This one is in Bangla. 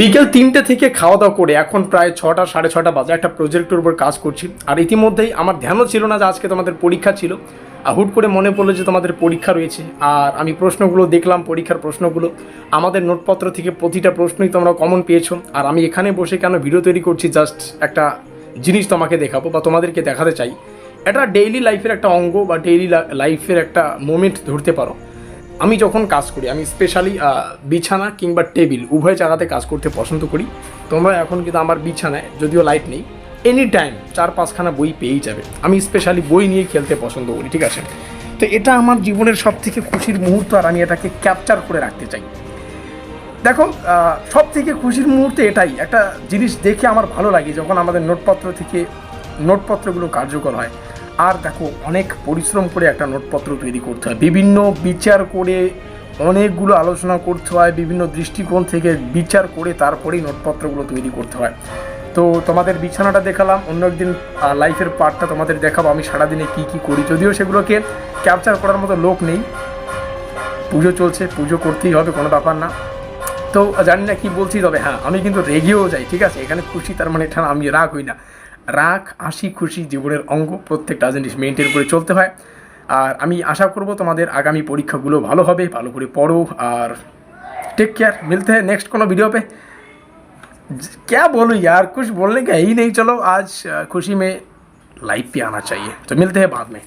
বিকেল তিনটে থেকে খাওয়া দাওয়া করে এখন প্রায় ছটা, সাড়ে ছটা বাজে একটা প্রজেক্টের উপর কাজ করছি। আর ইতিমধ্যেই আমার ধ্যানও ছিল না যে আজকে তোমাদের পরীক্ষা ছিল। আর হুট করে মনে পড়ল যে তোমাদের পরীক্ষা রয়েছে। আর আমি প্রশ্নগুলো দেখলাম, পরীক্ষার প্রশ্নগুলো। আমাদের নোটপত্র থেকে প্রতিটা প্রশ্নই তোমরা কমন পেয়েছ। আর আমি এখানে বসে কেন ভিডিও তৈরি করছি? জাস্ট একটা জিনিস তোমাকে দেখাবো বা তোমাদেরকে দেখাতে চাই। এটা ডেইলি লাইফের একটা অঙ্গ বা ডেইলি লাইফের একটা মোমেন্ট ধরতে পারো। আমি যখন কাজ করি, আমি স্পেশালি বিছানা কিংবা টেবিল উভয় জায়গাতে কাজ করতে পছন্দ করি। তোমরা এখন কিন্তু আমার বিছানায় যদিও লাইট নেই এনি টাইম চার পাঁচখানা বই পেয়েই যাবে। আমি স্পেশালি বই নিয়ে খেলতে পছন্দ করি, ঠিক আছে? তো এটা আমার জীবনের সব থেকে খুশির মুহূর্ত আর আমি এটাকে ক্যাপচার করে রাখতে চাই। দেখো সব থেকে খুশির মুহূর্তে এটাই। একটা জিনিস দেখে আমার ভালো লাগে যখন আমাদের নোটপত্র থেকে নোটপত্রগুলো কার্যকর হয়। আর দেখো, অনেক পরিশ্রম করে একটা নোটপত্র তৈরি করতে হয়। বিভিন্ন বিচার করে অনেকগুলো আলোচনা করতে হয়, বিভিন্ন দৃষ্টিকোণ থেকে বিচার করে তারপরেই নোটপত্রগুলো তৈরি করতে হয়। তো তোমাদের বিছানাটা দেখালাম, অন্য একদিন লাইফের পার্টটা তোমাদের দেখাবো, আমি সারাদিনে কী কী করি। যদিও সেগুলোকে ক্যাপচার করার মতো লোক নেই। পুজো চলছে, পুজো করতেই হবে, কোনো ব্যাপার না। তো জানি না কি বলছি, তবে হ্যাঁ আমি কিন্তু রেগেও যাই, ঠিক আছে? এখানে খুশি, তার মানে এটা আমি রাগ হই না। রাগ হাসি খুশি জীবনের অঙ্গ প্রত্যেকটা জিনিস মেনটেন করে চলতে হয় আর আমি আশা করব তোমাদের আগামী পরীক্ষাগুলো ভালো হবে ভালো করে পড়ো আর टेक केयर मिलते हैं नेक्स्ट कोनो वीडियो पे क्या बोलूँ यार कुछ बोलने का ही नहीं चलो आज अ, खुशी में लाइव पे आना चाहिए तो मिलते हैं बाद में